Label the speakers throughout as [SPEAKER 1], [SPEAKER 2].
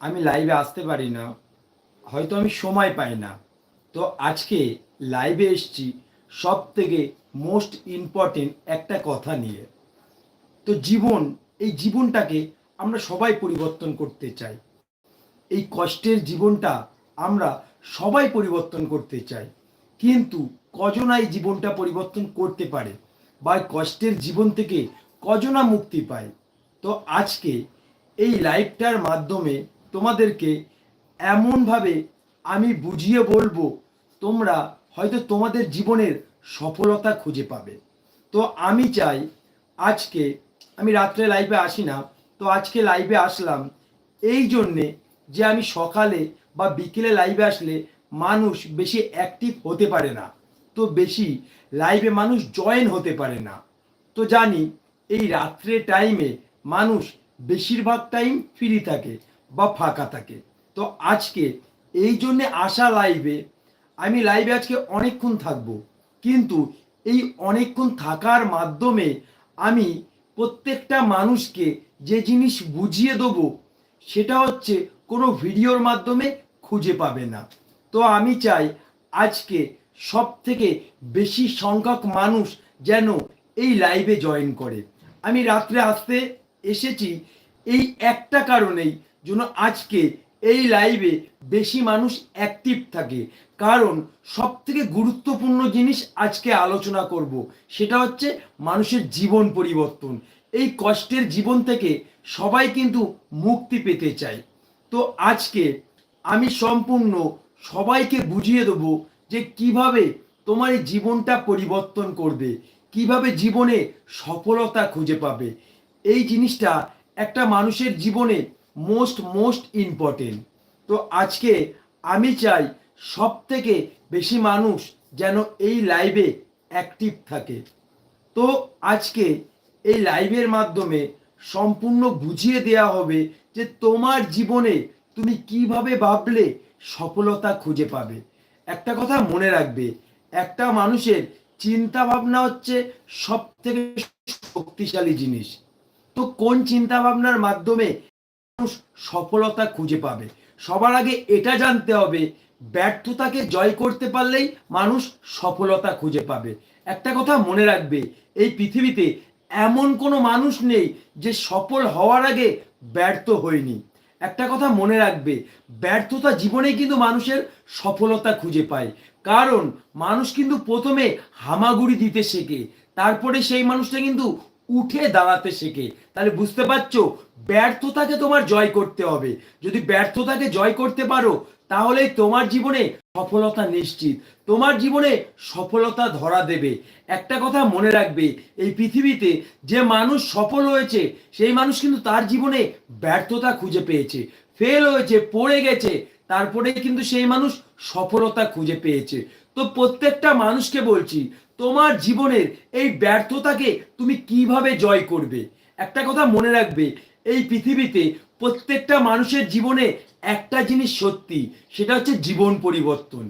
[SPEAKER 1] আমি লাইভে আসতে পারি না, হয়তো আমি সময় পাই না। তো আজকে লাইভে এসছি সব থেকে মোস্ট ইম্পর্টেন্ট একটা কথা নিয়ে। তো জীবন, এই জীবনটাকে আমরা সবাই পরিবর্তন করতে চাই। এই কষ্টের জীবনটা আমরা সবাই পরিবর্তন করতে চাই। কিন্তু কজনা এই জীবনটা পরিবর্তন করতে পারে বা কষ্টের জীবন থেকে কজনা মুক্তি পায়? তো আজকে এই লাইভটার মাধ্যমে তোমাদেরকে এমনভাবে আমি বুঝিয়ে বলব, তোমরা হয়তো তোমাদের জীবনের সফলতা খুঁজে পাবে। তো আমি চাই আজকে, আমি রাত্রে লাইভে আসি না, তো আজকে লাইভে আসলাম এই জন্যে যে আমি সকালে বা বিকেলে লাইভে আসলে মানুষ বেশি অ্যাক্টিভ হতে পারে না, তো বেশি লাইভে মানুষ জয়েন হতে পারে না। তো জানি এই রাত্রে টাইমে মানুষ বেশিরভাগ টাইম ফ্রি থাকে বা ফাঁকা থাকে। তো আজকে এই জন্যে আসা লাইভে আমি লাইভে আজকে অনেকক্ষণ থাকব। কিন্তু এই অনেকক্ষণ থাকার মাধ্যমে আমি প্রত্যেকটা মানুষকে যে জিনিস বুঝিয়ে দেবো, সেটা হচ্ছে কোনো ভিডিওর মাধ্যমে খুঁজে পাবে না। তো আমি চাই আজকে সব থেকে বেশি সংখ্যক মানুষ যেন এই লাইভে জয়েন করে। আমি রাত্রে আসতে এসেছি, এই একটা কারণেই জন্য আজকে এই লাইভে বেশি মানুষ অ্যাক্টিভ থাকে। কারণ সব থেকে গুরুত্বপূর্ণ জিনিস আজকে আলোচনা করব, সেটা হচ্ছে মানুষের জীবন পরিবর্তন। এই কষ্টের জীবন থেকে সবাই কিন্তু মুক্তি পেতে চায়। তো আজকে আমি সম্পূর্ণ সবাইকে বুঝিয়ে দেবো যে কীভাবে তোমার এই জীবনটা পরিবর্তন করবে, কীভাবে জীবনে সফলতা খুঁজে পাবে। এই জিনিসটা একটা মানুষের জীবনে মোস্ট মোস্ট ইম্পর্টেন্ট তো আজকে আমি চাই সব থেকে বেশি মানুষ যেন এই লাইভে অ্যাক্টিভ থাকে। তো আজকে এই লাইভের মাধ্যমে সম্পূর্ণ বুঝিয়ে দেয়া হবে যে তোমার জীবনে তুমি কীভাবে ভাবলে সফলতা খুঁজে পাবে। একটা কথা মনে রাখবে, একটা মানুষের চিন্তা ভাবনা হচ্ছে সব থেকে শক্তিশালী জিনিস। তো কোন চিন্তা ভাবনার মাধ্যমে মানুষ সফলতা খুঁজে পাবে। সবার আগে এটা জানতে হবে, ব্যর্থতাকে জয় করতে পারলেই মানুষ সফলতা খুঁজে পাবে। একটা কথা মনে রাখবে, এই পৃথিবীতে এমন কোনো মানুষ নেই যে সফল হওয়ার আগে ব্যর্থ হয়নি। একটা কথা মনে রাখবে, ব্যর্থতা জীবনে কিন্তু মানুষের সফলতা খুঁজে পায়। কারণ মানুষ কিন্তু প্রথমে হামাগুড়ি দিতে শেখে, তারপরে সেই মানুষটা কিন্তু উঠে দাঁড়াতে শেখে। তাহলে বুঝতে পারছ ব্যর্থতাকে তোমার জয় করতে হবে। যদি ব্যর্থতাকে জয় করতে পারো, তাহলে তোমার জীবনে সফলতা নিশ্চিত। তোমার জীবনে সফলতা ধরা দেবে। একটা কথা মনে রাখবে, এই পৃথিবীতে যে মানুষ সফল হয়েছে, সেই মানুষ কিন্তু তার জীবনে ব্যর্থতা খুঁজে পেয়েছে। ফেল হয়েছে, পড়ে গেছে, তারপরে কিন্তু সেই মানুষ সফলতা খুঁজে পেয়েছে। তো প্রত্যেকটা মানুষকে বলছি, তোমার জীবনের এই ব্যর্থতাকে তুমি কীভাবে জয় করবে? একটা কথা মনে রাখবে এই পৃথিবীতে প্রত্যেকটা মানুষের জীবনে একটা জিনিস সত্যি, সেটা হচ্ছে জীবন পরিবর্তন।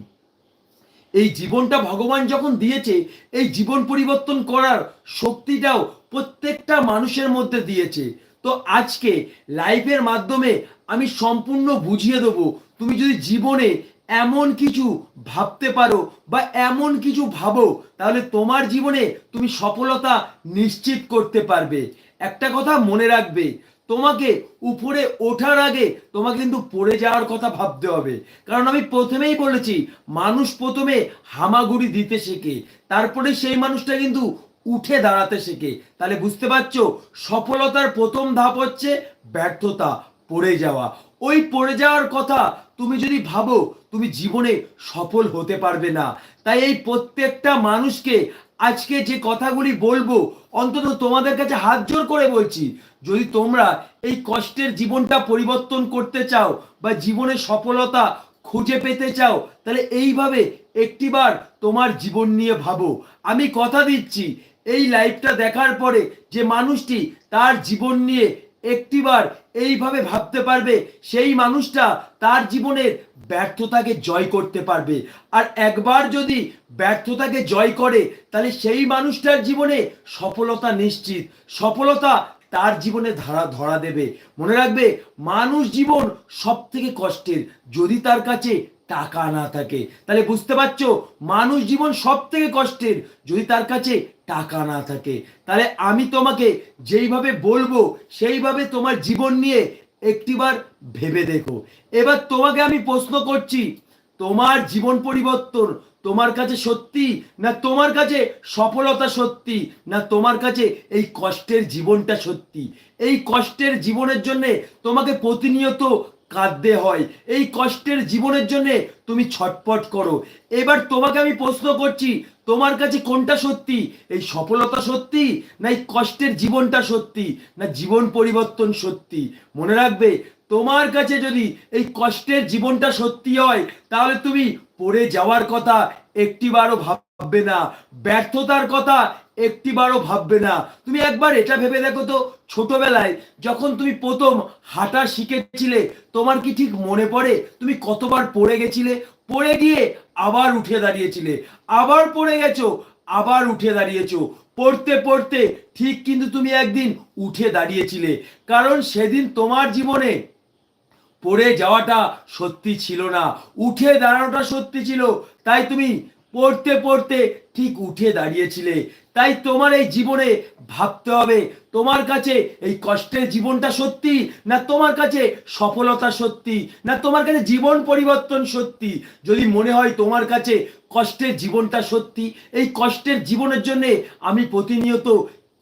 [SPEAKER 1] এই জীবনটা ভগবান যখন দিয়েছে, এই জীবন পরিবর্তন করার শক্তিটাও প্রত্যেকটা মানুষের মধ্যে দিয়েছে। তো আজকে লাইফের মাধ্যমে আমি সম্পূর্ণ বুঝিয়ে দেবো, তুমি যদি জীবনে এমন কিছু ভাবতে পারো বা এমন কিছু ভাবো, তাহলে তোমার জীবনে তুমি সফলতা নিশ্চিত করতে পারবে। একটা কথা মনে রাখবে তোমাকে উপরে ওঠার আগে তোমাকে কিন্তু পড়ে যাওয়ার কথা ভাবতে হবে। কারণ আমি প্রথমেই বলেছি, মানুষ প্রথমে হামাগুড়ি দিতে শেখে, তারপরে সেই মানুষটা কিন্তু উঠে দাঁড়াতে শেখে। তাহলে বুঝতে পারছ, সফলতার প্রথম ধাপ হচ্ছে ব্যর্থতা, পড়ে যাওয়া। ওই পড়ে যাওয়ার কথা তুমি যদি ভাবো, তুমি জীবনে সফল হতে পারবে না। তাই এই প্রত্যেকটা মানুষকে আজকে যে কথাগুলি বলব, অন্তত তোমাদের কাছে হাত জোর করে বলছি, যদি তোমরা এই কষ্টের জীবনটা পরিবর্তন করতে চাও বা জীবনে সফলতা খুঁজে পেতে চাও, তাহলে এইভাবে একটিবার তোমার জীবন নিয়ে ভাবো। আমি কথা দিচ্ছি, এই লাইভটা দেখার পরে যে মানুষটি তার জীবন নিয়ে একটিবার এইভাবে ভাবতে পারবে, সেই মানুষটা তার জীবনের ব্যর্থতাকে জয় করতে পারবে। আর একবার যদি ব্যর্থতাকে জয় করে, তাহলে সেই মানুষটার জীবনে সফলতা নিশ্চিত। সফলতা তার জীবনে ধারা, ধরা দেবে। মনে রাখবে, মানুষ জীবন সব থেকে কষ্টের। যদি তার কাছে টাকা না থাকে, তাহলে বুঝতে পারছ, মানুষ জীবন সব থেকে কষ্টের। যদি তার কাছে টাকা না থাকে, তাহলে আমি তোমাকে যেইভাবে বলব, সেইভাবে তোমার জীবন নিয়ে একটিবার ভেবে দেখো। এবার তোমাকে আমি প্রশ্ন করছি, তোমার জীবন পরিবর্তন তোমার কাছে সত্যি না তোমার কাছে সফলতা সত্যি না তোমার কাছে এই কষ্টের জীবনটা সত্যি? এই কষ্টের জীবনের জন্য তোমাকে প্রতিনিয়ত কাঁদতে হয়। এই কষ্টের জীবনের জন্য তুমি ছটপট করো। এবার তোমাকে আমি প্রশ্ন করছি তোমার কাছে কোনটা সত্যি? এই সফলতা সত্যি না এই কষ্টের জীবনটা সত্যি? না জীবন পরিবর্তন সত্যি? মনে রাখবে, তোমার কাছে যদি এই কষ্টের জীবনটা সত্যি হয়, তাহলে তুমি পড়ে যাওয়ার কথা একটিবারও ভাববে না। ব্যর্থতার কথা একটিবারও ভাববে না। তুমি একবার এটা ভেবে দেখো তো, ছোটবেলায় যখন তুমি প্রথম হাঁটা শিখেছিলে, তোমার কি ঠিক মনে পড়ে? তুমি কতবার পড়ে গেছিলে? পড়ে গিয়ে আবার উঠে দাঁড়িয়েছিলে। আবার পড়ে গেছো, আবার উঠে দাঁড়িয়েছো। পড়তে পড়তে ঠিক কিন্তু তুমি একদিন উঠে দাঁড়িয়েছিলে। কারণ সেদিন তোমার জীবনে পড়ে যাওয়াটা সত্যি ছিল না। উঠে দাঁড়ানোটা সত্যি ছিল। তাই তুমি পড়তে পড়তে ঠিক উঠে দাঁড়িয়েছিলে। তাই তোমার এই জীবনে ভাবতে হবে তোমার কাছে এই কষ্টের জীবনটা সত্যি? না তোমার কাছে সফলতা সত্যি? না তোমার কাছে জীবন পরিবর্তন সত্যি? যদি মনে হয় তোমার কাছে কষ্টের জীবনটা সত্যি, এই কষ্টের জীবনের জন্য আমি প্রতিনিয়ত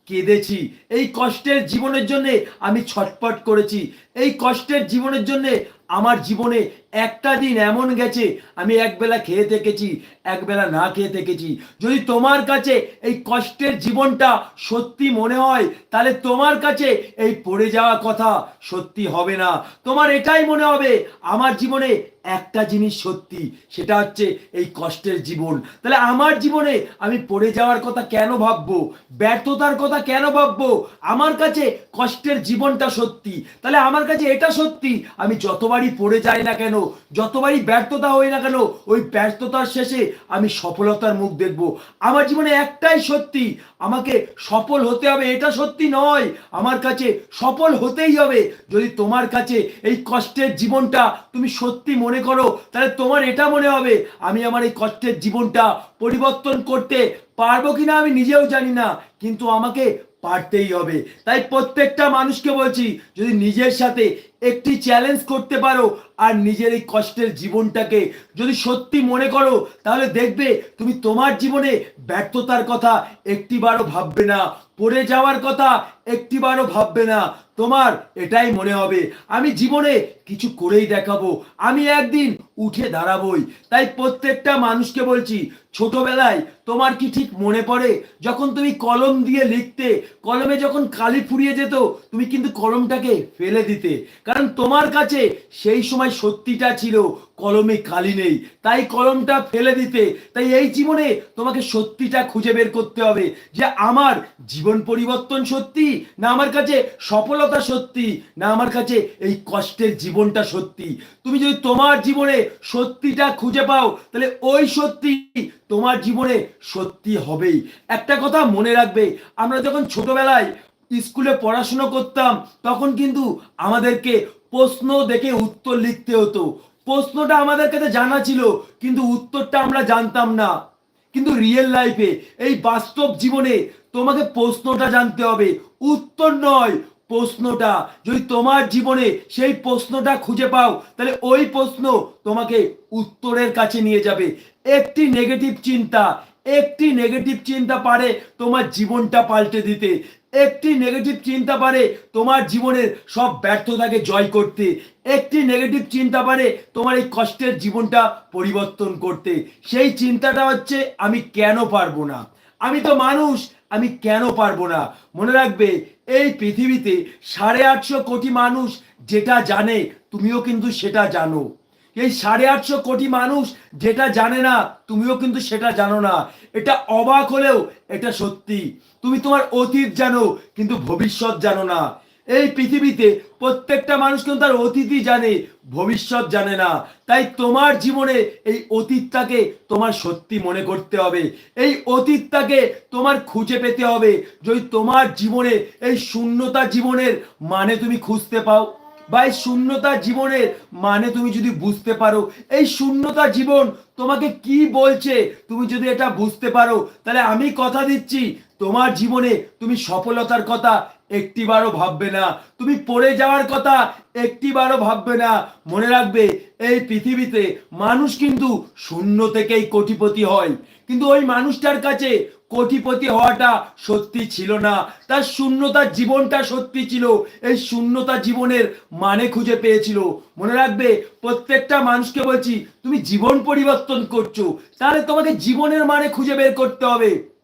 [SPEAKER 1] কেঁদেছি। এই কষ্টের জীবনের জন্যে আমি ছটপট করেছি। এই কষ্টের জীবনের জন্যে আমার জীবনে একটা দিন এমন গেছে, আমি একবেলা খেয়ে থেকেছি একবেলা না খেয়ে থেকেছি যদি তোমার কাছে এই কষ্টের জীবনটা সত্যি মনে হয়, তাহলে তোমার কাছে এই পড়ে যাওয়া কথা সত্যি হবে না। তোমার এটাই মনে হবে, আমার জীবনে একটা জিনিস সত্যি, সেটা হচ্ছে এই কষ্টের জীবন। তাহলে আমার জীবনে আমি পড়ে যাওয়ার কথা কেন ভাববো? ব্যর্থতার কথা কেন ভাববো? আমার কাছে কষ্টের জীবনটা সত্যি। তাহলে আমার কাছে এটা সত্যি, আমি যতবারই পড়ে যাই না কেন যতবারই ব্যর্থতা হই না কেন, ওই ব্যর্থতার শেষে আমি সফলতার মুখ দেখব। আমার জীবনে একটাই সত্যি, আমাকে সফল হতে হবে, এটা সত্যি নয়। আমার কাছে সফল হতেই হবে। যদি তোমার কাছে এই কষ্টের জীবনটা তুমি সত্যি মনে করো, তাহলে তোমার এটা মনে হবে, আমি আমার এই কষ্টের জীবনটা পরিবর্তন করতে পারব কিনা আমি নিজেও জানি না। কিন্তু আমাকে পারতেই হবে। তাই প্রত্যেকটা মানুষকে বলছি, যদি নিজের সাথে একটি চ্যালেঞ্জ করতে পারো আর নিজের এই কষ্টের জীবনটাকে যদি সত্যি মনে করো, তাহলে দেখবে তুমি তোমার জীবনে ব্যর্থতার কথা একটিবারও ভাববে না, পড়ে যাওয়ার কথা একটিবারও ভাববে না। তোমার এটাই মনে হবে। আমি জীবনে কিছু করেই দেখাবো। আমি একদিন উঠে দাঁড়াবই। তাই প্রত্যেকটা মানুষকে বলছি, ছোটবেলায় তোমার কি ঠিক মনে পড়ে? যখন তুমি কলম দিয়ে লিখতে, কলমে যখন কালি ফুরিয়ে যেত, তুমি কিন্তু কলমটাকে ফেলে দিতে। কারণ তোমার কাছে সেই সময় সত্যিটা ছিল, কলমে কালি নেই। তাই কলমটা ফেলে দিতে, তাই এই জীবনে তোমাকে সত্যিটা খুঁজে বের করতে হবে, যে আমার জীবন পরিবর্তন সত্যি, না আমার কাছে সফলতা সত্যি, না আমার কাছে এই কষ্টের জীবনটা সত্যি। তুমি যদি তোমার জীবনে সত্যিটা খুঁজে পাও, তাহলে ওই সত্যি তোমার জীবনে সত্যি হবেই। একটা কথা মনে রাখবে, আমরা যখন ছোটবেলায় স্কুলে পড়াশুনো করতাম, তখন কিন্তু আমাদেরকে প্রশ্ন দেখে উত্তর লিখতে হতো। প্রশ্নটা আমাদের কাছে জানা ছিল, কিন্তু উত্তরটা আমরা জানতাম না। কিন্তু রিয়েল লাইফে এই বাস্তব জীবনে তোমাকে প্রশ্নটা জানতে হবে। উত্তর নয় প্রশ্নটা, যদি তোমার জীবনে সেই প্রশ্নটা খুঁজে পাও, তাহলে ওই প্রশ্ন তোমাকে উত্তরের কাছে নিয়ে যাবে। একটি নেগেটিভ চিন্তা, একটি নেগেটিভ চিন্তা পারে তোমার জীবনটা পাল্টে দিতে। একটি নেগেটিভ চিন্তা পারে তোমার জীবনের সব ব্যর্থতাকে জয় করতে। একটি নেগেটিভ চিন্তা পারে তোমার এই কষ্টের জীবনটা পরিবর্তন করতে। সেই চিন্তাটা হচ্ছে, আমি কেন পারব না? আমি তো মানুষ, আমি কেন পারব না? মনে রাখবে, এই পৃথিবীতে সাড়ে আটশো কোটি মানুষ যেটা জানে, তুমিও কিন্তু সেটা জানো। এই সাড়ে আটশো কোটি মানুষ যেটা জানে না, তুমিও কিন্তু সেটা জানো না। এটা অবাক হলেও এটা সত্যি। তুমি তোমার অতীত জানো, কিন্তু ভবিষ্যৎ জানো না। এই পৃথিবীতে প্রত্যেকটা মানুষ কিন্তু তার অতীতই জানে, ভবিষ্যৎ জানে না। তাই তোমার জীবনে এই অতীতটাকে তোমার সত্যি মনে করতে হবে। এই অতীতটাকে তোমার খুঁজে পেতে হবে। যদি তোমার জীবনে এই শূন্যতা জীবনের মানে তুমি খুঁজতে পাও বা এই শূন্যতা জীবনের মানে তুমি যদি বুঝতে পারো, এই শূন্যতা জীবন তোমাকে কি বলছে তুমি যদি এটা বুঝতে পারো, তাহলে আমি কথা দিচ্ছি, তোমার জীবনে তুমি সফলতার কথা একটিবারও ভাববে না। তুমি পড়ে যাওয়ার কথা একটিবারও ভাববে না। মনে রাখবে, এই পৃথিবীতে মানুষ কিন্তু শূন্য থেকেই কোটিপতি হয়। কিন্তু ওই মানুষটার কাছে কোটিপতি হওয়াটা সত্যি ছিল না। তার শূন্যতার জীবনটা সত্যি ছিল। এই শূন্যতা জীবনের মানে খুঁজে পেয়েছিল। মনে রাখবে, প্রত্যেকটা মানুষকে বলছি, তুমি জীবন পরিবর্তন করছ। তাহলে তোমাকে জীবনের মানে খুঁজে বের করতে হবে।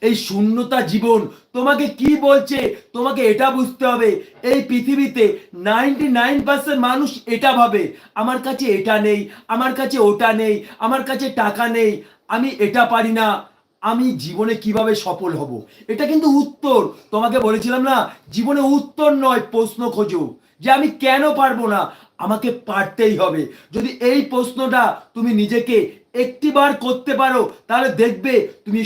[SPEAKER 1] এই শূন্যতা জীবন তোমাকে কি বলছে? তোমাকে এটা বুঝতে হবে। এই পৃথিবীতে নাইনটি নাইন পার্সেন্ট মানুষ এটা ভাবে। আমার কাছে এটা নেই, আমার কাছে ওটা নেই, আমার কাছে টাকা নেই, আমি এটা পারি না। আমি জীবনে কীভাবে সফল হব? এটা কিন্তু উত্তর। তোমাকে বলেছিলাম না, জীবনে উত্তর নয়, প্রশ্ন খোঁজো। যে আমি কেন পারব না? আমাকে পারতেই হবে। যদি এই প্রশ্নটা তুমি নিজেকে একটিবার করতে পারো, তাহলে দেখবে তুমি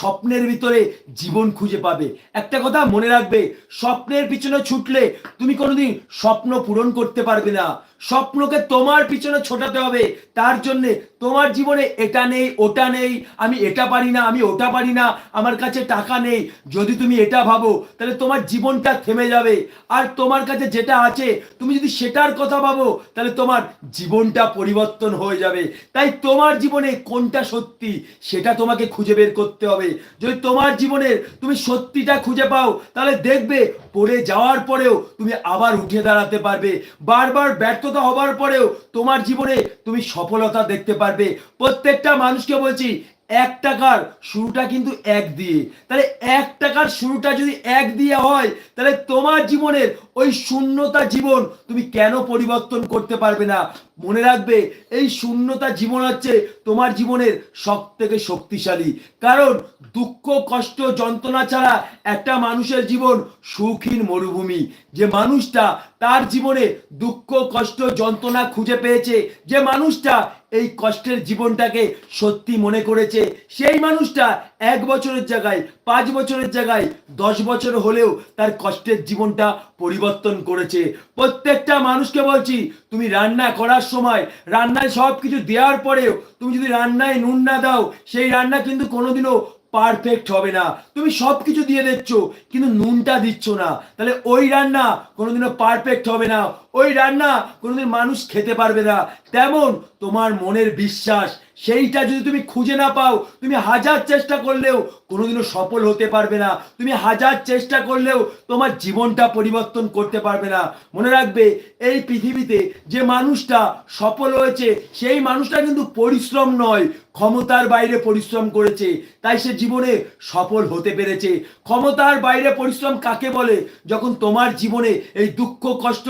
[SPEAKER 1] স্বপ্নের ভিতরে জীবন খুঁজে পাবে। একটা কথা মনে রাখবে, স্বপ্নের পিছনে ছুটলে তুমি কোনোদিন স্বপ্ন পূরণ করতে পারবে না। স্বপ্নকে তোমার পিছনে ছোটাতে হবে। তার জন্য তোমার জীবনে এটা নেই, ওটা নেই, আমি এটা পারি না, আমি ওটা পারি না, আমার কাছে টাকা নেই। যদি তুমি এটা ভাবো, তাহলে তোমার জীবনটা থেমে যাবে। আর তোমার কাছে যেটা আছে, তুমি যদি সেটার কথা ভাবো, তাহলে তোমার জীবনটা পরিবর্তন হয়ে যাবে। তাই তোমার জীবনে কোনটা সত্যি, সেটা তোমাকে খুঁজে বের করতে হবে। যদি তোমার জীবনের তুমি সত্যিটা খুঁজে পাও, তাহলে দেখবে পড়ে যাওয়ার পরেও তুমি আবার উঠে দাঁড়াতে পারবে। বারবার ব্যর্থতা হবার পরেও তোমার জীবনে তুমি সফলতা দেখতে পারবে। প্রত্যেকটা মানুষকে বলছি এক টাকার শুরুটা কিন্তু এক দিয়ে। তাহলে এক টাকার শুরুটা যদি এক দিয়ে হয়, তাহলে তোমার জীবনের ওই শূন্যতা জীবন তুমি কেন পরিবর্তন করতে পারবে না? মনে রাখবে, এই শূন্যতা জীবন হচ্ছে তোমার জীবনের সব থেকে শক্তিশালী। কারণ দুঃখ, কষ্ট, যন্ত্রণা ছাড়া একটা মানুষের জীবন সুখহীন মরুভূমি। যে মানুষটা তার জীবনে দুঃখ, কষ্ট, যন্ত্রণা খুঁজে পেয়েছে, যে মানুষটা এই কষ্টের জীবনটাকে সত্যি মনে করেছে। সেই মানুষটা এক বছরের জায়গায়, পাঁচ বছরের জায়গায়, দশ বছর হলেও তার কষ্টের জীবনটা পরিবর্তন করেছে। প্রত্যেকটা মানুষকে বলছি, তুমি রান্না করার সময়, রান্নায় সব কিছু দেওয়ার পরেও তুমি যদি রান্নায় নুন না দাও, সেই রান্না কিন্তু কোনোদিনও পারফেক্ট হবে না। তুমি সব কিছু দিয়ে দিচ্ছ, কিন্তু নুনটা দিচ্ছ না। তাহলে ওই রান্না কোনোদিনও পারফেক্ট হবে না। ওই রান্না কোনোদিন মানুষ খেতে পারবে না। তেমন তোমার মনের বিশ্বাস, সেইটা যদি তুমি খুঁজে না পাও, তুমি হাজার চেষ্টা করলেও কোনোদিনও সফল হতে পারবে না। তুমি হাজার চেষ্টা করলেও তোমার জীবনটা পরিবর্তন করতে পারবে না। মনে রাখবে, এই পৃথিবীতে যে মানুষটা সফল হয়েছে, সেই মানুষটা কিন্তু পরিশ্রম নয়, ক্ষমতার বাইরে পরিশ্রম করেছে। তাই সে জীবনে সফল হতে পেরেছে। ক্ষমতার বাইরে পরিশ্রম কাকে বলে? যখন তোমার জীবনে এই দুঃখ, কষ্ট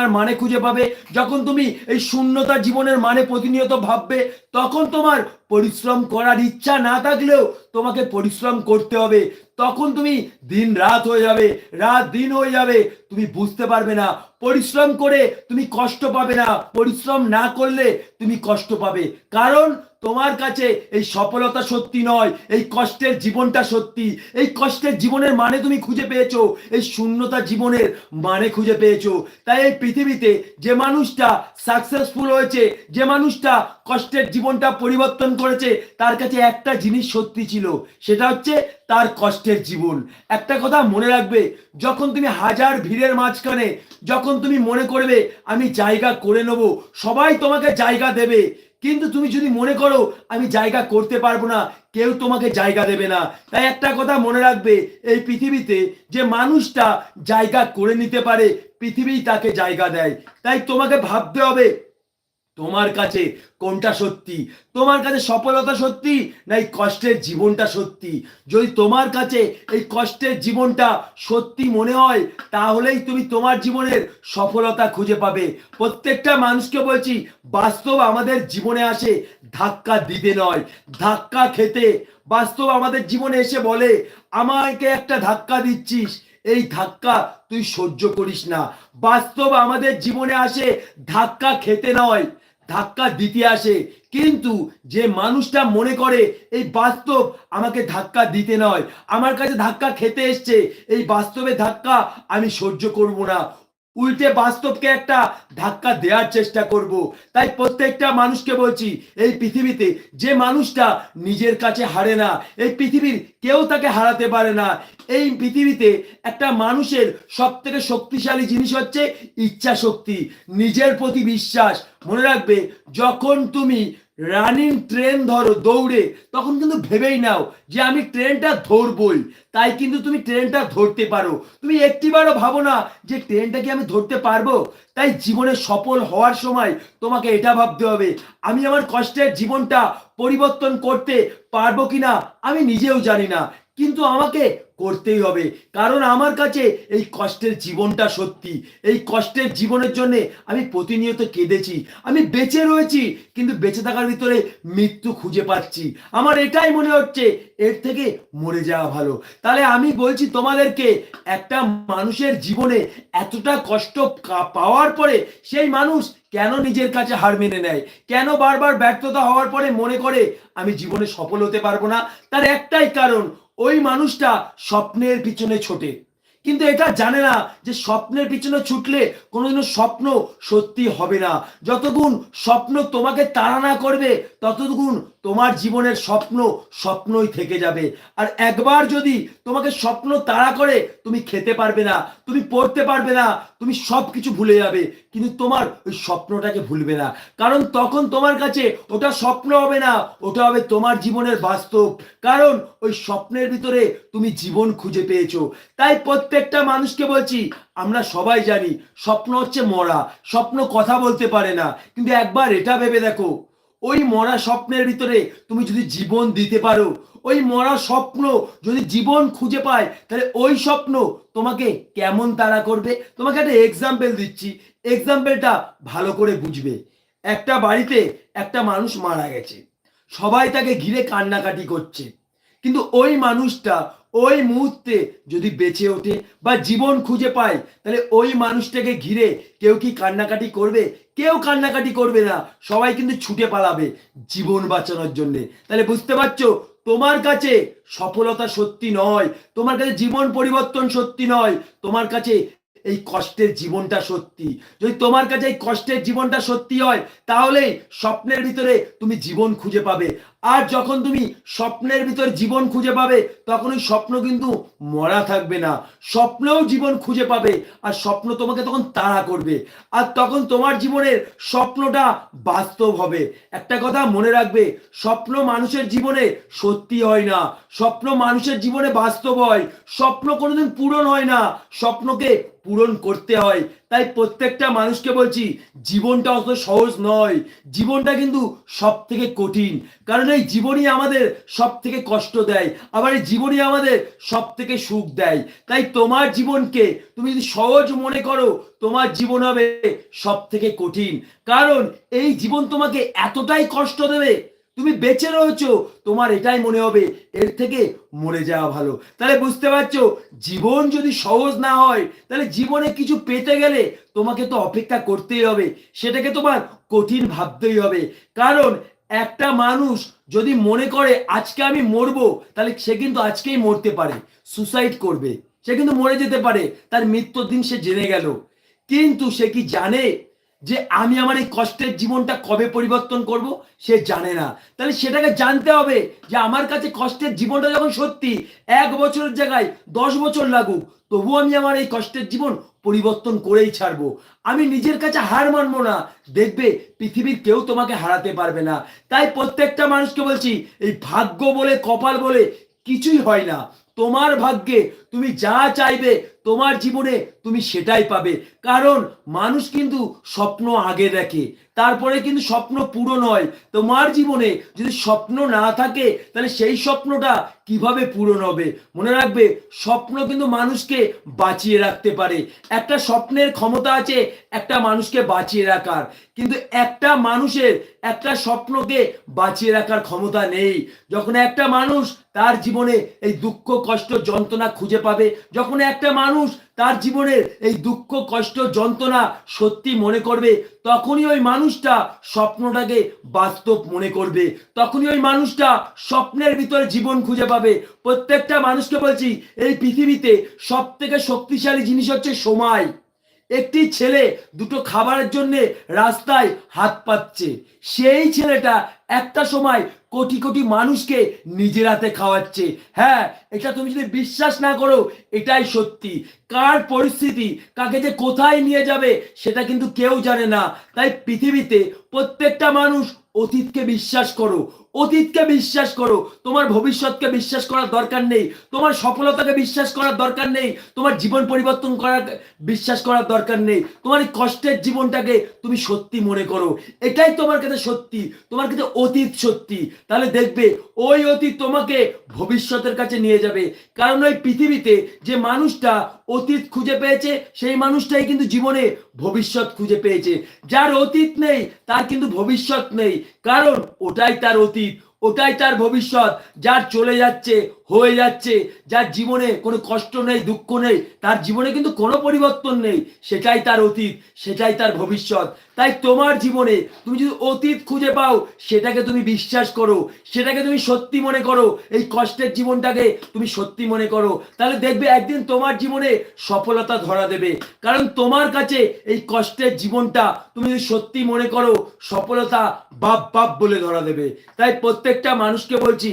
[SPEAKER 1] যন্ত্রণার মানে খুঁজে পাবে। যখন তুমি এই শূন্যতা জীবনের মানে প্রতিনিয়ত ভাববে, তখন তোমার পরিশ্রম করার ইচ্ছা না থাকলেও তোমাকে পরিশ্রম করতে হবে। তখন তুমি দিন রাত হয়ে যাবে, রাত দিন হয়ে যাবে, তুমি বুঝতে পারবে না। পরিশ্রম করে তুমি কষ্ট পাবে না। পরিশ্রম না করলে তুমি কষ্ট পাবে। কারণ তোমার কাছে এই সফলতা সত্যি নয়, এই কষ্টের জীবনটা সত্যি। এই কষ্টের জীবনের মানে তুমি খুঁজে পেয়েছ, এই শূন্যতা জীবনের মানে খুঁজে পেয়েছ। তাই এই পৃথিবীতে যে মানুষটা সাকসেসফুল হয়েছে, যে মানুষটা কষ্টের জীবনটা পরিবর্তন করেছে, তার কাছে একটা জিনিস সত্যি ছিল, সেটা হচ্ছে তার কষ্টের জীবন। একটা কথা মনে রাখবে, যখন তুমি হাজার ভিড়ের মাঝখানে, যখন তুমি মনে করবে, আমি জায়গা করে নেব, সবাই তোমাকে জায়গা দেবে। কিন্তু তুমি যদি মনে করো, আমি জায়গা করতে পারব না, কেউ তোমাকে জায়গা দেবে না। তাই একটা কথা মনে রাখবে, এই পৃথিবীতে যে মানুষটা জায়গা করে নিতে পারে, পৃথিবী তাকে জায়গা দেয়। তাই তোমাকে ভাবতে হবে তোমার কাছে কোনটা সত্যি? তোমার কাছে সফলতা সত্যি না এই কষ্টের জীবনটা সত্যি? যদি তোমার কাছে এই কষ্টের জীবনটা সত্যি মনে হয়, তাহলেই তুমি তোমার জীবনের সফলতা খুঁজে পাবে। প্রত্যেকটা মানুষকে বলছি, বাস্তব আমাদের জীবনে আসে ধাক্কা দিতে নয়। ধাক্কা খেতে বাস্তব আমাদের জীবনে এসে বলে, আমাকে একটা ধাক্কা দিচ্ছিস, এই ধাক্কা তুই সহ্য করিস না। বাস্তব আমাদের জীবনে আসে ধাক্কা খেতে নয়। ধাক্কা দিতে আসে। কিন্তু যে মানুষটা মনে করে, এই বাস্তব আমাকে ধাক্কা দিতে নয়। আমার কাছে ধাক্কা খেতে এসছে। এই বাস্তবে ধাক্কা আমি সহ্য করব না। উল্টে বাস্তবকে একটা ধাক্কা দেওয়ার চেষ্টা করব। তাই প্রত্যেকটা মানুষকে বলছি, এই পৃথিবীতে যে মানুষটা নিজের কাছে হারে না, এই পৃথিবীর কেউ তাকে হারাতে পারে না। এই পৃথিবীতে একটা মানুষের সব থেকে শক্তিশালী জিনিস হচ্ছে ইচ্ছা শক্তি নিজের প্রতি বিশ্বাস। মনে রাখবে, যখন তুমি রানিং ট্রেন ধরো, দৌড়ে, তখন কিন্তু ভেবেই নাও যে আমি ট্রেনটা ধরবই। তাই কিন্তু তুমি ট্রেনটা ধরতে পারো। তুমি একটিবারও ভাবো না যে ট্রেনটা কি আমি ধরতে পারব? তাই জীবনে সফল হওয়ার সময় তোমাকে এটা ভাবতে হবে, আমি আমার কষ্টের জীবনটা পরিবর্তন করতে পারব কিনা আমি নিজেও জানি না। কিন্তু আমাকে করতেই হবে। কারণ আমার কাছে এই কষ্টের জীবনটা সত্যি। এই কষ্টের জীবনের জন্য আমি প্রতিনিয়ত কেঁদেছি। আমি বেঁচে রয়েছি, কিন্তু বেঁচে থাকার ভিতরে মৃত্যু খুঁজে পাচ্ছি। আমার এটাই মনে হচ্ছে, এর থেকে মরে যাওয়া ভালো। তাহলে আমি বলছি তোমাদেরকে, একটা মানুষের জীবনে এতটা কষ্ট পাওয়ার পরে সেই মানুষ কেন নিজের কাছে হার মেনে নেয়? কেন বারবার ব্যর্থতা হওয়ার পরে মনে করে, আমি জীবনে সফল হতে পারব না? তার একটাই কারণ ওই মানুষটা স্বপ্নের পিছনে ছোটে। কিন্তু এটা জানে না যে স্বপ্নের পিছনে ছুটলে কোনোদিনও স্বপ্ন সত্যি হবে না। যতগুণ স্বপ্ন তোমাকে তাড়া না করবে, ততগুণ তোমার জীবনের স্বপ্ন স্বপ্নই থেকে যাবে। আর একবার যদি তোমাকে স্বপ্ন তাড়া করে, তুমি খেতে পারবে না, তুমি পড়তে পারবে না, তুমি সব কিছু ভুলে যাবে। কিন্তু তোমার ওই স্বপ্নটাকে ভুলবে না। কারণ তখন তোমার কাছে ওটা স্বপ্ন হবে না, ওটা হবে তোমার জীবনের বাস্তব। কারণ ওই স্বপ্নের ভিতরে তুমি জীবন খুঁজে পেয়েছ। তাই প্রত্যেকটা মানুষকে বলছি, আমরা সবাই জানি, স্বপ্ন হচ্ছে মরা, স্বপ্ন কথা বলতে পারে না। কিন্তু একবার এটা ভেবে দেখো ওই মরা স্বপ্নের ভিতরে তুমি যদি জীবন দিতে পারো, ওই মরা স্বপ্ন যদি জীবন খুঁজে পায়, তাহলে ওই স্বপ্ন তোমাকে কেমন তারা করবে? তোমাকে একটা এক্সাম্পল দিচ্ছি। এক্সাম্পলটা ভালো করে বুঝবে। একটা বাড়িতে একটা মানুষ মারা গেছে। সবাই তাকে ঘিরে কান্নাকাটি করছে। কিন্তু ওই মানুষটা ওই মুহূর্তে যদি বেঁচে ওঠে বা জীবন খুঁজে পায়, তাহলে ওই মানুষটাকে ঘিরে কেউ কি কান্নাকাটি করবে? কেউ কান্নাকাটি করবে না। সবাই কিন্তু ছুটে পালাবে জীবন বাঁচানোর জন্য। তাহলে বুঝতে পারছ? তোমার কাছে সফলতা সত্যি নয়, তোমার কাছে জীবন পরিবর্তন সত্যি নয়, তোমার কাছে এই কষ্টের জীবনটা সত্যি। যদি তোমার কাছে এই কষ্টের জীবনটা সত্যি হয় তাহলে স্বপ্নের ভিতরে তুমি জীবন খুঁজে পাবে। আর যখন তুমি স্বপ্নের ভিতর জীবন খুঁজে পাবে, তখন ওই স্বপ্ন কিন্তু মরা থাকবে না। স্বপ্নেও জীবন খুঁজে পাবে, আর স্বপ্ন তোমাকে তখন তাড়া করবে। আর তখন তোমার জীবনের স্বপ্নটা বাস্তব হবে। একটা কথা মনে রাখবে, স্বপ্ন মানুষের জীবনে সত্যি হয় না। স্বপ্ন মানুষের জীবনে বাস্তব হয়। স্বপ্ন কোনোদিন পূরণ হয় না। স্বপ্নকে পূরণ করতে হয়। তাই প্রত্যেকটা মানুষকে বলছি, জীবনটা অত সহজ নয়। জীবনটা কিন্তু সব থেকে কঠিন। কারণ এই জীবনই আমাদের সব থেকে কষ্ট দেয়। আবার এই জীবনই আমাদের সব থেকে সুখ দেয়। তাই তোমার জীবনকে তুমি যদি সহজ মনে করো, তোমার জীবন হবে সব থেকে কঠিন। কারণ এই জীবন তোমাকে এতটাই কষ্ট দেবে তুমি বেঁচে রয়েছো, তোমার এটাই মনে হবে, এর থেকে মরে যাওয়া ভালো। তাহলে বুঝতে পারছ, জীবন যদি সহজ না হয়, তাহলে জীবনে কিছু পেতে গেলে তোমাকে তো অপেক্ষা করতেই হবে, সেটাকে তোমার কঠিন ভাবতেই হবে। কারণ একটা মানুষ যদি মনে করে, আজকে আমি মরবো, তাহলে সে কিন্তু আজকেই মরতে পারে সুসাইড করবে। সে কিন্তু মরে যেতে পারে, তার মৃত্যুর দিন সে জেনে গেল। কিন্তু সে কি জানে যে আমি আমার এই কষ্টের জীবনটা কবে পরিবর্তন করব, সে জানে না। তাহলে সেটাকে জানতে হবে যে আমার কাছে কষ্টের জীবনটা যখন সত্যি এক বছরের জায়গায় দশ বছর লাগুক তবু আমি আমার এই কষ্টের জীবন পরিবর্তন করেই ছাড়বো। আমি নিজের কাছে হার মানবো না। দেখবে, পৃথিবীর কেউ তোমাকে হারাতে পারবে না। তাই প্রত্যেকটা মানুষকে বলছি, এই ভাগ্য বলে, কপাল বলে কিছুই হয় না। তোমার ভাগ্যে তুমি যা চাইবে তোমার জীবনে তুমি সেটাই পাবে। কারণ মানুষ কিন্তু স্বপ্ন আগে দেখে, তারপরে কিন্তু স্বপ্ন পূরণ হয় তোমার জীবনে যদি স্বপ্ন না থাকে, তাহলে সেই স্বপ্নটা কীভাবে পূরণ হবে? মনে রাখবে, স্বপ্ন কিন্তু মানুষকে বাঁচিয়ে রাখতে পারে। একটা স্বপ্নের ক্ষমতা আছে, একটা মানুষকে বাঁচিয়ে রাখার। কিন্তু একটা মানুষের একটা স্বপ্নকে বাঁচিয়ে রাখার ক্ষমতা নেই। যখন একটা মানুষ তার জীবনে এই দুঃখ, কষ্ট, যন্ত্রণা খুঁজে পাবে। যখন একটা মানুষ তার জীবনের এই দুঃখ, কষ্ট, যন্ত্রণা সত্যি মনে করবে, তখনই ওই মানুষটা স্বপ্নটাকে বাস্তব মনে করবে। তখনই ওই মানুষটা স্বপ্নের ভিতরে জীবন খুঁজে পাবে। প্রত্যেকটা মানুষকে বলছি, এই পৃথিবীতে সব থেকে শক্তিশালী জিনিস হচ্ছে সময়। একটি ছেলে দুটো খাবারের জন্য রাস্তায় হাত পাচ্ছে সেই ছেলেটা একটা সময় কোটি কোটি মানুষকে নিজের হাতে খাওয়াচ্ছে। হ্যাঁ এটা তুমি যদি বিশ্বাস না করো, এটাই সত্যি। কার পরিস্থিতি, কাকে যে কোথায় নিয়ে যাবে, সেটা কিন্তু কেউ জানে না। তাই পৃথিবীতে প্রত্যেকটা মানুষ অতীতকে বিশ্বাস করো অতীতকে বিশ্বাস করো। তোমার ভবিষ্যৎকে বিশ্বাস করার দরকার নেই। তোমার সফলতাকে বিশ্বাস করার দরকার নেই। তোমার জীবন পরিবর্তন করার, বিশ্বাস করার দরকার নেই। তোমার কষ্টের জীবনটাকে তুমি সত্যি মনে করো। এটাই তোমার কাছে সত্যি। তোমার কাছে অতীত সত্যি। তাহলে দেখবে, ওই অতীত তোমাকে ভবিষ্যতের কাছে নিয়ে যাবে। কারণ ওই পৃথিবীতে যে মানুষটা অতীত খুঁজে পেয়েছে, সেই মানুষটাই কিন্তু জীবনে ভবিষ্যৎ খুঁজে পেয়েছে। যার অতীত নেই, তার কিন্তু ভবিষ্যৎ নেই। কারণ ওটাই তার অতীত, ওটাই তার ভবিষ্যৎ। যার চলে যাচ্ছে, হয়ে যাচ্ছে, যার জীবনে কোনো কষ্ট নেই, দুঃখ নেই, তার জীবনে কিন্তু কোনো পরিবর্তন নেই, সেটাই তার অতীত, সেটাই তার ভবিষ্যৎ। তাই তোমার জীবনে তুমি যদি অতীত খুঁজে পাও, সেটাকে তুমি বিশ্বাস করো, সেটাকে তুমি সত্যি মনে করো, এই কষ্টের জীবনটাকে তুমি সত্যি মনে করো। তাহলে দেখবে একদিন তোমার জীবনে সফলতা ধরা দেবে। কারণ তোমার কাছে এই কষ্টের জীবনটা তুমি যদি সত্যি মনে করো, সফলতা বাপ বাপ বলে ধরা দেবে। তাই প্রত্যেকটা মানুষকে বলছি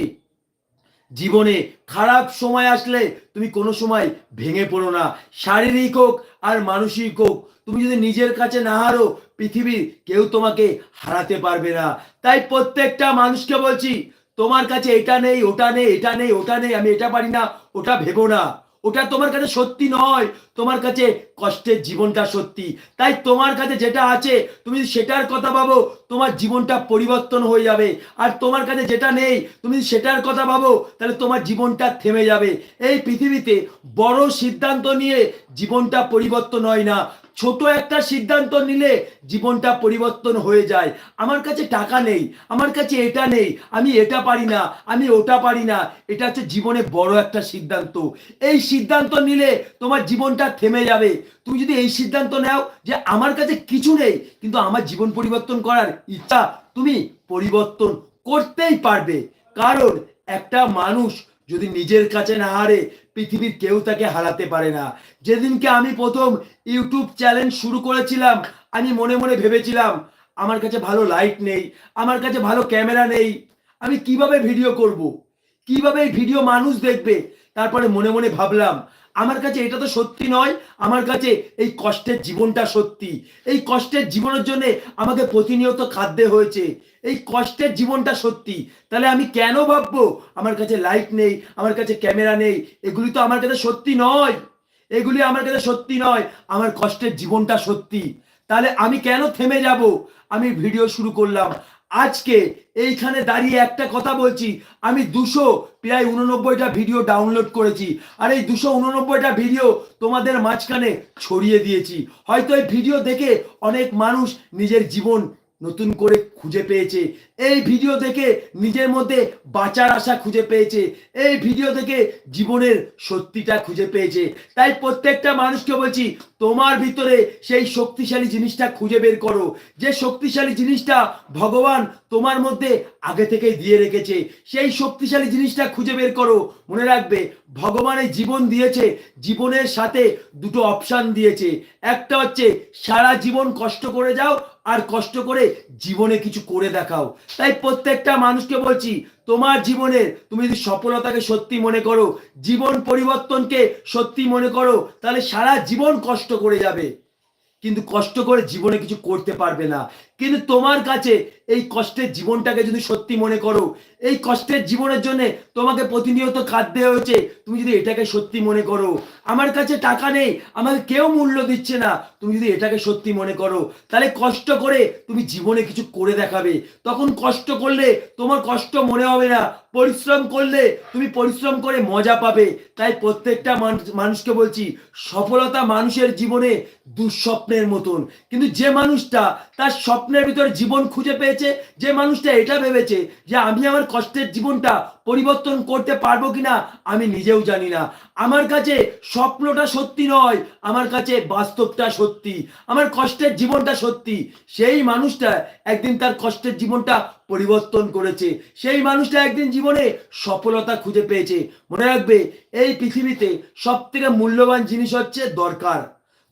[SPEAKER 1] জীবনে খারাপ সময় আসলে তুমি কোনো সময় ভেঙে পড়ো না। শারীরিক হোক আর মানসিক হোক, তুমি যদি নিজের কাছে না হারো, পৃথিবীর কেউ তোমাকে হারাতে পারবে না। তাই প্রত্যেকটা মানুষকে বলছি, তোমার কাছে এটা নেই, ওটা নেই, এটা নেই, ওটা নেই, আমি এটা পারি না, ওটা ভেবো না। ওটা তোমার কাছে সত্যি নয়। তোমার কাছে কষ্টের জীবনটা সত্যি। তাই তোমার কাছে যেটা আছে, তুমি সেটার কথা ভাবো, তোমার জীবনটা পরিবর্তন হয়ে যাবে। আর তোমার কাছে যেটা নেই, তুমি সেটার কথা ভাবো, তাহলে তোমার জীবনটা থেমে যাবে। এই পৃথিবীতে বড় সিদ্ধান্ত নিয়ে জীবনটা পরিবর্তন হয় না। ছোট একটা সিদ্ধান্ত নিলে জীবনটা পরিবর্তন হয়ে যায়। আমার কাছে টাকা নেই, আমার কাছে এটা নেই, আমি এটা পারি না, আমি ওটা পারি না, এটা হচ্ছে জীবনে বড় একটা সিদ্ধান্ত। এই সিদ্ধান্ত নিলে তোমার জীবনটা থেমে যাবে। তুমি যদি এই সিদ্ধান্ত নাও যে আমার কাছে কিছু নেই, কিন্তু আমার জীবন পরিবর্তন করার ইচ্ছা তুমি পরিবর্তন করতেই পারবে। কারণ একটা মানুষ যদি নিজের কাছে না হারে পৃথিবীর কেউ তাকে হারাতে পারে না যেদিনকে আমি প্রথম ইউটিউব চ্যানেল শুরু করেছিলাম, আমি মনে মনে ভেবেছিলাম, আমার কাছে ভালো লাইট নেই, আমার কাছে ভালো ক্যামেরা নেই, আমি কীভাবে ভিডিও করব। কীভাবে ভিডিও মানুষ দেখবে তারপরে মনে মনে ভাবলাম আমার কাছে এটা তো সত্যি নয়, আমার কাছে এই কষ্টের জীবনটা সত্যি। এই কষ্টের জীবনের জন্য আমাকে প্রতিনিয়ত খাদ্যে হয়েছে। এই কষ্টের জীবনটা সত্যি। তাহলে আমি কেন ভাববো? আমার কাছে লাইট নেই, আমার কাছে ক্যামেরা নেই। এগুলি তো আমার কাছে সত্যি নয়। এগুলি আমার কাছে সত্যি নয়, আমার কষ্টের জীবনটা সত্যি। তাহলে আমি কেন থেমে যাব? আমি ভিডিও শুরু করলাম। আজকে এইখানে দাঁড়িয়ে একটা কথা বলছি। আমি দুশো প্রায় উননব্বইটা ভিডিও ডাউনলোড করেছি। আর এই দুশো উননব্বইটা ভিডিও তোমাদের মাঝখানে ছড়িয়ে দিয়েছি। হয়তো এই ভিডিও দেখে অনেক মানুষ নিজের জীবন নতুন করে খুঁজে পেয়েছে। এই ভিডিও দেখে নিজের মধ্যে বাঁচার আশা খুঁজে পেয়েছে। এই ভিডিও দেখে জীবনের সত্যিটা খুঁজে পেয়েছে। তাই প্রত্যেকটা মানুষকে বলছি, তোমার ভিতরে সেই শক্তিশালী জিনিসটা খুঁজে বের করো। যে শক্তিশালী জিনিসটা ভগবান তোমার মধ্যে আগে থেকেই দিয়ে রেখেছে, সেই শক্তিশালী জিনিসটা খুঁজে বের করো। মনে রাখবে, ভগবান এই জীবন দিয়েছে, জীবনের সাথে দুটো অপশান দিয়েছে। একটা হচ্ছে, সারা জীবন কষ্ট করে যাও আর কষ্ট করে জীবনে কিছু করে দেখাও। তাই প্রত্যেকটা মানুষকে বলছি, তোমার জীবনে তুমি যদি সফলতাকে সত্যি মনে করো, জীবন পরিবর্তনকে সত্যি মনে করো, তাহলে সারা জীবন কষ্ট করে যাবে। কিন্তু কষ্ট করে জীবনে কিছু করতে পারবে না। কিন্তু তোমার কাছে এই কষ্টের জীবনটাকে যদি সত্যি মনে করো, এই কষ্টের জীবনের জন্য তোমাকে প্রতিনিয়ত খাদ্যে হয়েছে, তুমি যদি এটাকে সত্যি মনে করো। আমার কাছে টাকা নেই, আমাকে কেউ মূল্য দিচ্ছে না, তুমি যদি এটাকে সত্যি মনে করো। তাহলে কষ্ট করে তুমি জীবনে কিছু করে দেখাবে। তখন কষ্ট করলে তোমার কষ্ট মনে হবে না, পরিশ্রম করলে তুমি পরিশ্রম করে মজা পাবে। তাই প্রত্যেকটা মানুষ- মানুষকে বলছি, সফলতা মানুষের জীবনে দুঃস্বপ্নের মতন। কিন্তু যে মানুষটা তার স্বপ্নের ভিতরে জীবন খুঁজে পেয়েছে ভেবেছে, যে মানুষটা এটা ভেবেছে, যে আমি আমার কষ্টের জীবনটা পরিবর্তন করতে পারব কিনা, আমি নিজেও জানি না। আমার কাছে স্বপ্নটা সত্যি নয়, আমার কাছে বাস্তবটা সত্যি, আমার কষ্টের জীবনটা সত্যি। সেই মানুষটা একদিন তার কষ্টের জীবনটা পরিবর্তন করেছে। সেই মানুষটা একদিন জীবনে সফলতা খুঁজে পেয়েছে। মনে রাখবে, এই পৃথিবীতে সব থেকে মূল্যবান জিনিস হচ্ছে দরকার।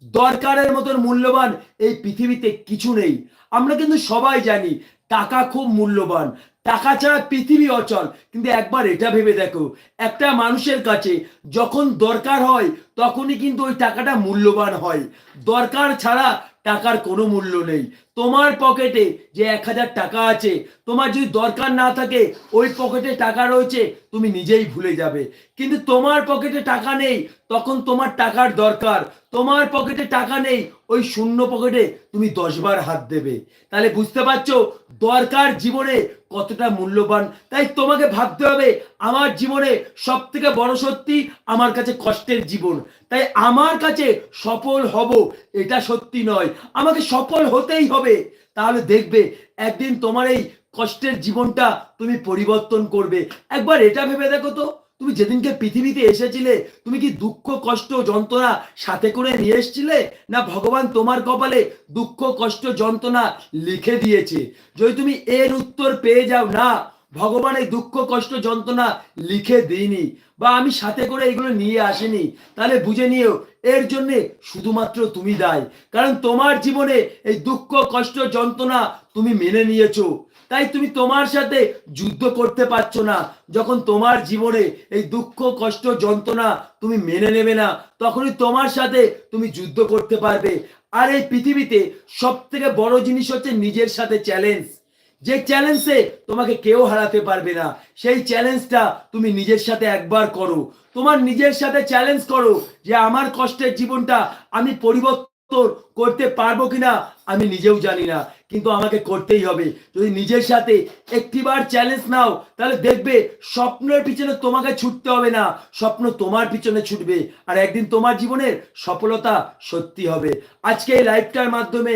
[SPEAKER 1] দরকারের মতন মূল্যবান এই পৃথিবীতে কিছু নেই। আমরা কিন্তু সবাই জানি টাকা খুব মূল্যবান। টাকা ছাড়া পৃথিবী অচল। কিন্তু একবার এটা ভেবে দেখো, একটা মানুষের কাছে যখন দরকার হয়, তখনই কিন্তু ওই টাকাটা মূল্যবান হয়। দরকার ছাড়া টাকার কোনো মূল্য নেই। তোমার পকেটে যে এক হাজার টাকা আছে, তোমার যদি দরকার না থাকে, ওই পকেটে টাকা রয়েছে, তুমি নিজেই ভুলে যাবে। কিন্তু তোমার পকেটে টাকা নেই, তখন তোমার টাকার দরকার। তোমার পকেটে টাকা নেই, ওই শূন্য পকেটে তুমি দশবার হাত দেবে। তাহলে বুঝতে পারছ? দরকার জীবনে কতটা মূল্যবান। তাই তোমাকে ভাবতে হবে, আমার জীবনে সব থেকে বড় সত্যি আমার কাছে কষ্টের জীবন। তাই আমার কাছে সফল হব, এটা সত্যি নয়। আমাকে সফল হতেই হবে। তাহলে দেখবে, একদিন তোমার এই কষ্টের জীবনটা তুমি পরিবর্তন করবে। একবার এটা ভেবে দেখো তো। তুমি যেদিনকে পৃথিবীতে এসেছিলে, তুমি কি দুঃখ, কষ্ট, যন্ত্রণা সাথে করে নিয়ে এসেছিলে? না ভগবান তোমার কপালে দুঃখ, কষ্ট, যন্ত্রণা লিখে দিয়েছে? যদি তুমি এর উত্তর পেয়ে যাও, না, ভগবান এই দুঃখ, কষ্ট, যন্ত্রণা লিখে দিইনি বা আমি সাথে করে এগুলো নিয়ে আসিনি, তাহলে বুঝে নিও, এর জন্য শুধুমাত্র তুমি দায়। কারণ তোমার জীবনে এই দুঃখ, কষ্ট, যন্ত্রণা তুমি মেনে নিয়েছো। তাই তুমি তোমার সাথে যুদ্ধ করতে পারছ না। যখন তোমার জীবনে এই দুঃখ, কষ্ট, যন্ত্রণা তুমি মেনে নেবে না, তখনই তোমার সাথে তুমি যুদ্ধ করতে পারবে। আর এই পৃথিবীতে সব থেকে বড় জিনিস হচ্ছে নিজের সাথে চ্যালেঞ্জ যে চ্যালেঞ্জে তোমাকে কেউ হারাতে পারবে না, সেই চ্যালেঞ্জটা তুমি নিজের সাথে একবার করো। তোমার নিজের সাথে চ্যালেঞ্জ করো যে আমার কষ্টের জীবনটা আমি পরিবর্তন করতে পারব কিনা, আমি নিজেও জানি না, কিন্তু আমাকে করতেই হবে। যদি নিজের সাথে একটিবার চ্যালেঞ্জ নাও, তাহলে দেখবে স্বপ্নের পিছনে তোমাকে ছুটতে হবে না, স্বপ্ন তোমার পিছনে ছুটবে, আর একদিন তোমার জীবনের সফলতা সত্যি হবে। আজকে এই লাইফটার মাধ্যমে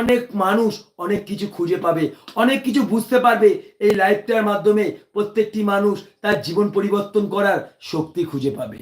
[SPEAKER 1] অনেক মানুষ অনেক কিছু খুঁজে পাবে, অনেক কিছু বুঝতে পারবে। এই লাইফটার মাধ্যমে প্রত্যেকটি মানুষ তার জীবন পরিবর্তন করার শক্তি খুঁজে পাবে।